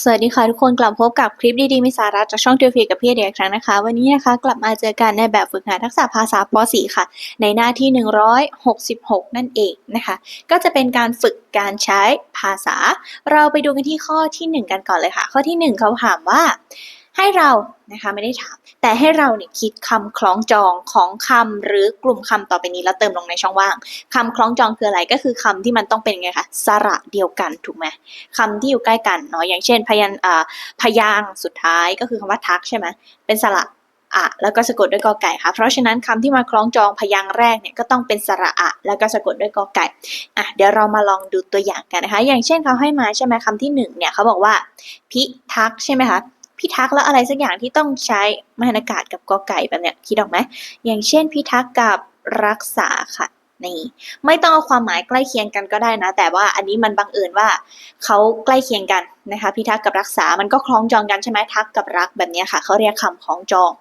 สวัสดีค่ะทุกคนกลับพบกับคลิปดีๆมีสาระจากช่องเทียฟีกับพี่เดียอีกครั้งนะคะ วันนี้นะคะกลับมาเจอกันในแบบฝึกหัดทักษะภาษาป .4 ค่ะ ในหน้าที่ 166 นั่นเองนะคะ ก็จะเป็นการฝึกการใช้ภาษา เราไปดูกันที่ข้อทีหนึ่1 กันก่อนเลยค่ะ ข้อทีหนึ่1เขาถามว่า ให้เรานะคะไม่ได้ถาม แต่ให้เราเนี่ยคิดคำคล้องจองของคำหรือกลุ่มคำต่อไปนี้แล้วเติมลงในช่องว่างคำคล้องจองคืออะไรก็คือคำที่มันต้องเป็นไงคะสระเดียวกันถูกไหมคำที่อยู่ใกล้กันเนาะอย่างเช่น พยัญพยางสุดท้ายก็คือคำว่าทักใช่ไหมเป็นสระอะแล้วก็สะกดด้วยกอไก่ค่ะ เพราะฉะนั้นคำที่มาคล้องจองพยางค์แรกเนี่ยก็ต้องเป็นสระอะแล้วก็สะกดด้วยกอไก่อะเดี๋ยวเรามาลองดูตัวอย่างกันนะคะ อย่างเช่นเขาให้มาใช่ไหมคำที่หนึ่งเนี่ยเขาบอกว่า พิทักษ์ใช่ไหมคะ พิทักษ์แล้วอะไรสักอย่างที่ต้องใช้มหันากาศกับกอไก่แบบเนี้ยคิดออกไหมอย่างเช่นพิทักษ์กับรักษาค่ะนี่ไม่ต้องเอาความหมายใกล้เคียงกันก็ได้นะ แต่ว่าอันนี้มันบังเอิญว่าเขาใกล้เคียงกันนะคะ พิทักษ์กับรักษา มันก็คล้องจองกันใช่ไหมทักกับรักแบบเนี้ยค่ะเขาเรียกคำคล้องจอง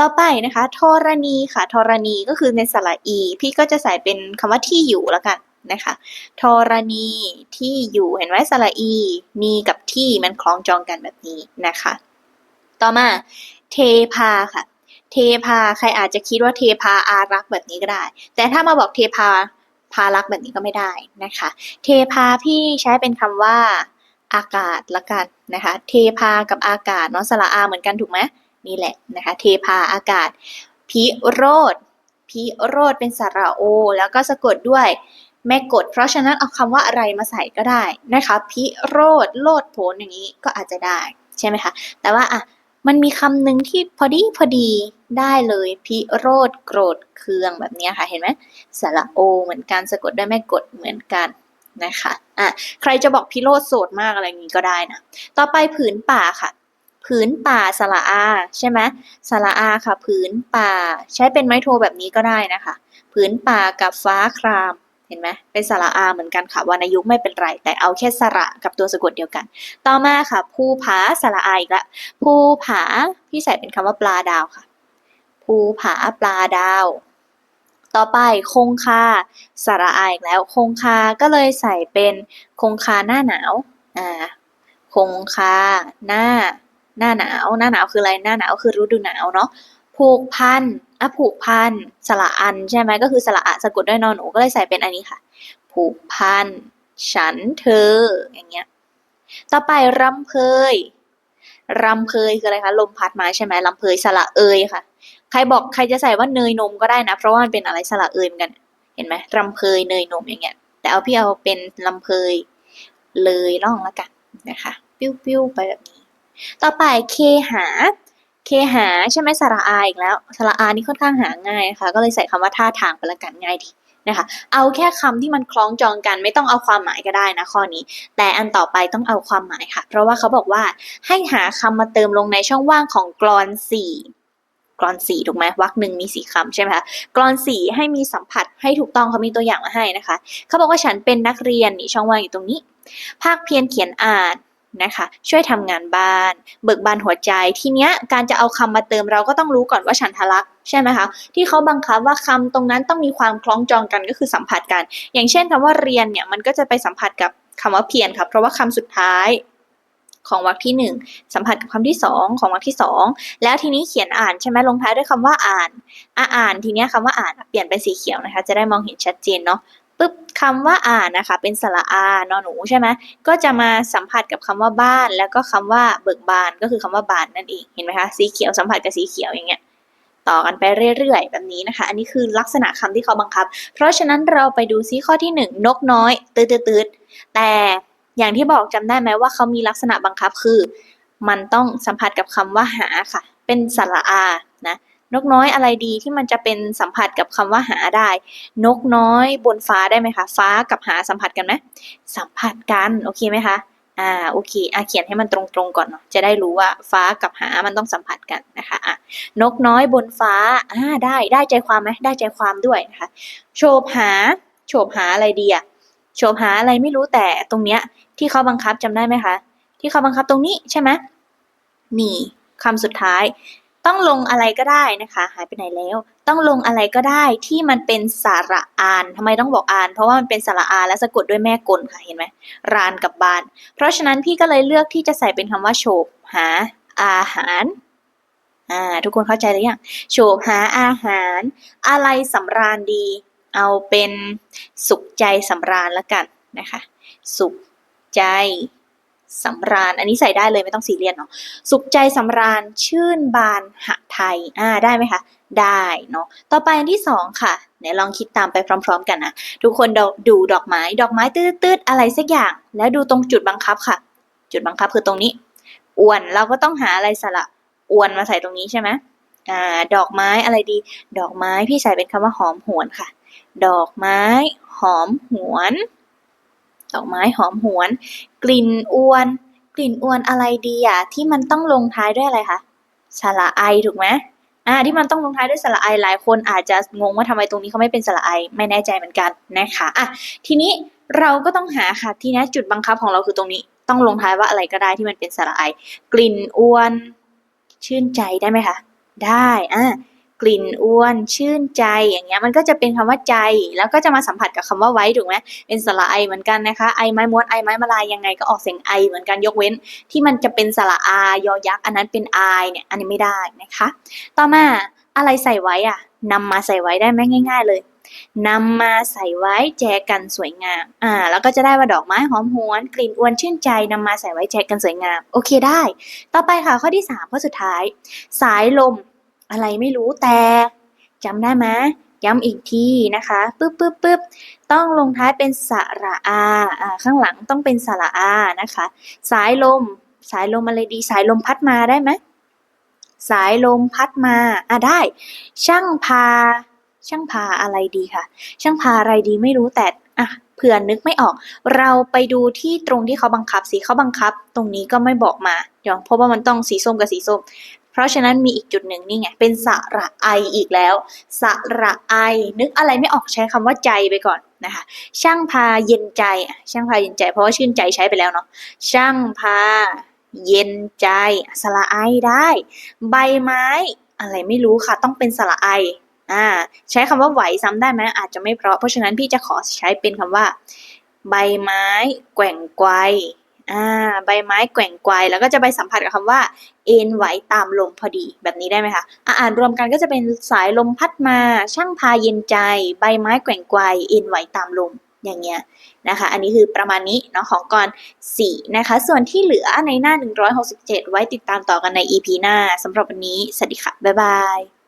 ต่อไปนะคะธรณีค่ะธรณีก็คือในสระอี พี่ก็จะใส่เป็นคำว่าที่อยู่แล้วกัน นะคะธรณีที่อยู่เห็นไหมสระอี มีกับที่มันคล้องจองกันแบบนี้นะคะ ต่อมาเทพาค่ะ เทพาใครอาจจะคิดว่าเทพาอารักษ์แบบนี้ก็ได้ แต่ถ้ามาบอกเทพาพารักษ์แบบนี้ก็ไม่ได้นะคะ เทพาพี่ใช้เป็นคำว่าอากาศละกันนะคะ เทพากับอากาศเนาะสระอาเหมือนกันถูกไหมนี่แหละนะคะ เทพาอากาศพิโรธพิโรธเป็นสระโอ แล้วก็สะกดด้วย แม่กด เพราะฉะนั้นเอาคำว่าอะไรมาใส่ก็ได้นะคะพิโรธโลดโผนอย่างนี้ก็อาจจะได้ใช่ไหมคะ แต่ว่าอะมันมีคำหนึ่งที่พอดีพอดีได้เลยพิโรธโกรธเคืองแบบนี้ค่ะเห็นไหมสระโอ เหมือนกันสะกดด้วยแม่กดเหมือนกันนะคะอะใครจะบอกพิโรธโสดมากอะไรอย่างนี้ก็ได้นะต่อไปผืนป่าค่ะ ผืนป่าสระอา ใช่ไหมสระอาค่ะ ผืนป่า ใช้เป็นไม้โทแบบนี้ก็ได้นะคะ ผืนป่ากับฟ้าคราม เห็นไหมเป็นสระอาเหมือนกันค่ะวรรณยุกต์ไม่เป็นไร แต่เอาแค่สระกับตัวสะกดเดียวกัน ต่อมาค่ะ ภูผาสระอาอีกละภูผาพี่ใส่เป็นคำว่าปลาดาวค่ะ ภูผาปลาดาว ต่อไปคงคาสระอาอีกแล้ว คงคาก็เลยใส่เป็นคงคาหน้าหนาวอ่าคงคาหน้าหน้าหนาว หน้าหนาวคืออะไร หน้าหนาวคือฤดูหนาวเนาะ ผูกพันอะผูกพันสระอันใช่ไหมก็คือสระอะสะกดด้วยนอนหนูก็เลยใส่เป็นอันนี้ค่ะ ผูกพันฉันเธออย่างเงี้ย ต่อไปรำเพยรำเพยคืออะไรคะลมพัดมาใช่ไหมลำเพยสระเอยค่ะ ใครบอกใครจะใส่ว่าเนยนมก็ได้นะ เพราะว่ามันเป็นอะไรสระเอยเหมือนกัน เห็นไหมรำเพยเนยนมอย่างเงี้ย แต่เอาพี่เอาเป็นลำเพยเลยล่องล้วกันนะคะ ปิ้วๆไปแบบนี้ ต่อไปเคหา เคหาใช่ไหมสระอาอีกแล้วสระอานี่ค่อนข้างหาง่ายนะคะก็เลยใส่คำว่าท่าทางไปละกันง่ายดีนะคะเอาแค่คำที่มันคล้องจองกันไม่ต้องเอาความหมายก็ได้นะข้อนี้ แต่อันต่อไปต้องเอาความหมายค่ะ เพราะว่าเขาบอกว่าให้หาคำมาเติมลงในช่องว่างของกรอนสี่กรอนสี่ถูกไหมวรรคหนึ่งมีสี่คำใช่ไหมคะกรอนสี่ให้มีสัมผัสให้ถูกต้องเขามีตัวอย่างมาให้นะคะ เขาบอกว่าฉันเป็นนักเรียนนี่ช่องว่างอยู่ตรงนี้ ภาคเพียรเขียนอ่าน นะคะ ช่วยทำงานบ้าน เบิกบานหัวใจทีเนี้ยการจะเอาคำมาเติมเราก็ต้องรู้ก่อนว่าฉันทะลักษใช่ไหมคะที่เขาบังคับว่าคำตรงนั้นต้องมีความคล้องจองกันก็คือสัมผัสกัน อย่างเช่นคำว่าเรียนเนี่ยมันก็จะไปสัมผัสกับคำว่าเพียรค่ะเพราะว่าคำสุดท้ายของวรรคที่หนึ่งสัมผัสกับคำที่สองของวรรคที่สองแล้วทีนี้เขียนอ่านใช่ไหมลงท้ายด้วยคำว่าอ่านอ่าอ่านทีเนี้ยคำว่าอ่านเปลี่ยนเป็นสีเขียวนะคะ จะได้มองเห็นชัดเจนเนาะ ปึ๊บคำว่าอ่านนะคะเป็นสระอานอหนูใช่ไหมก็จะมาสัมผัสกับคำว่าบ้าน แล้วก็คำว่าเบิกบานก็คือคำว่าบานนั่นเองเห็นไหมคะสีเขียวสัมผัสกับสีเขียวอย่างเงี้ยต่อกันไปเรื่อยๆ แบบนี้นะคะ อันนี้คือลักษณะคำที่เขาบังคับ เพราะฉะนั้นเราไปดูซิข้อที่หนึ่งนกน้อย ตืดตืดๆแต่อย่างที่บอกจำได้ไหมว่าเขามีลักษณะบังคับคือ มันต้องสัมผัสกับคำว่าหาค่ะ เป็นสระอานะ นกน้อยอะไรดีที่มันจะเป็นสัมผัสกับคำว่าหาได้ นกน้อยบนฟ้าได้ไหมคะ ฟ้ากับหาสัมผัสกันไหมสัมผัสกันโอเคไหมคะอ่าโอเคอะเขียนให้มันตรงๆก่อนเนาะจะได้รู้ว่าฟ้ากับหามันต้องสัมผัสกันนะคะอะนกน้อยบนฟ้าอ่าได้ได้ใจความไหมได้ใจความด้วยนะคะโฉบหาโฉบหาอะไรดีอะโฉบหาอะไรไม่รู้แต่ตรงเนี้ยที่เขาบังคับจำได้ไหมคะ ที่เขาบังคับตรงนี้ใช่ไหมนี่คำสุดท้าย ต้องลงอะไรก็ได้นะคะ หายไปไหนแล้ว ต้องลงอะไรก็ได้ที่มันเป็นสระอานทำไมต้องบอกอาน เพราะว่ามันเป็นสระอานและสะกดด้วยแม่กลค่ะเห็นไหมรานกับบาน เพราะฉะนั้นพี่ก็เลยเลือกที่จะใส่เป็นคำว่าโฉบหาอาหารอ่าทุกคนเข้าใจหรือยังโฉบหาอาหาร อะไรสำราญดี เอาเป็นสุขใจสำราญละกันนะคะ สุขใจ สำราญ อันนี้ใส่ได้เลยไม่ต้องซีเรียสเนาะสุขใจสำราญชื่นบานหะไทยอ่าได้ไหมคะ ได้เนาะต่อไปอันที่สองค่ะไหนลองคิดตามไปพร้อม ๆ กันนะทุกคนด,ดูดอกไม้ ดอกไม้ตืดๆอะไรสักอย่าง แล้วดูตรงจุดบังคับค่ะ จุดบังคับคือตรงนี้อ้วนเราก็ต้องหาอะไรสระอ้วนมาใส่ตรงนี้ใช่ไหมอ่าดอกไม้อะไรดี ดอกไม้พี่ใส่เป็นคำว่าหอมหวนค่ะ ดอกไม้ หอมหวน ดอกไม้หอมหวน กลิ่นอวน กลิ่นอวนอะไรดีอะที่มันต้องลงท้ายด้วยอะไรคะสระไอถูกไหมอ่าที่มันต้องลงท้ายด้วยสระไอหลายคนอาจจะงงว่าทำไมตรงนี้เขาไม่เป็นสระไอไม่แน่ใจเหมือนกันนะคะอะทีนี้เราก็ต้องหาค่ะที่นี้จุดบังคับของเราคือตรงนี้ ต้องลงท้ายว่าอะไรก็ได้ที่มันเป็นสระไอ กลิ่นอวน ชื่นใจได้ไหมคะได้อะ กลิ่นอ้วน ชื่นใจอย่างเงี้ยมันก็จะเป็นคำว่าใจ แล้วก็จะมาสัมผัสกับคำว่าไว้ถูกไหมเป็นสระไอเหมือนกันนะคะไอไม้ม้วนไอไม้มาลายยังไงก็ออกเสียงไอเหมือนกันยกเว้น ที่มันจะเป็นสระอายอยักษ์อันนั้นเป็นไอเนี่ยอันนี้ไม่ได้นะคะ ต่อมาอะไรใส่ไว้อะนำมาใส่ไว้ได้ไหมง่าย ๆ เลยนำมาใส่ไว้แจกันสวยงาม อ่า แล้วก็จะได้ว่าดอกไม้หอมหวน กลิ่นอวนชื่นใจนำมาใส่ไว้แจกันสวยงาม โอเคได้ ต่อไปค่ะข้อที่สามข้อสุดท้าย สายลม อะไรไม่รู้แต่จำได้ไหมย้ำอีกทีนะคะปึ๊บปึ๊บปึ๊บต้องลงท้ายเป็นสระอาอ่าข้างหลังต้องเป็นสระอานะคะ สายลม สายลมอะไรดี สายลมพัดมาได้ไหมสายลมพัดมาอะได้ ช่างพา ช่างพาอะไรดีคะ ช่างพาอะไรดีไม่รู้แต่อะเผื่อนึกไม่ออก เราไปดูที่ตรงที่เขาบังคับสิเขาบังคับ ตรงนี้ก็ไม่บอกมาเดี๋ยวเพราะว่ามันต้องสีส้มกับสีส้ม เพราะฉะนั้นมีอีกจุดหนึ่งนี่ไง เป็นสระไออีกแล้ว สระไอ นึกอะไรไม่ออกใช้คำว่าใจไปก่อนนะคะ ช่างพาเย็นใจ ช่างพาเย็นใจ เพราะว่าชื่นใจใช้ไปแล้วเนาะ ช่างพาเย็นใจ สระไอได้ ใบไม้ อะไรไม่รู้ค่ะ ต้องเป็นสระไออ่าใช้คำว่าไหวซ้ำได้ไหมอาจจะไม่เพราะ เพราะฉะนั้นพี่จะขอใช้เป็นคำว่า ใบไม้ แกว่งไกว อ่า ใบไม้แกว่งไกวแล้วก็จะไปสัมผัสกับคำว่า เอ็นไหวตามลมพอดีแบบนี้ได้ไหมคะอ่านรวมกันก็จะเป็นสายลมพัดมา ช่างพาเย็นใจ ใบไม้แกว่งไกวเอ็นไหวตามลมอย่างเงี้ยนะคะ อันนี้คือประมาณนี้เนาะของกร4นะคะ ส่วนที่เหลือในหน้า 167 ไว้ติดตามต่อกันใน EP หน้าสำหรับวันนี้ สวัสดีค่ะ บ๊ายบาย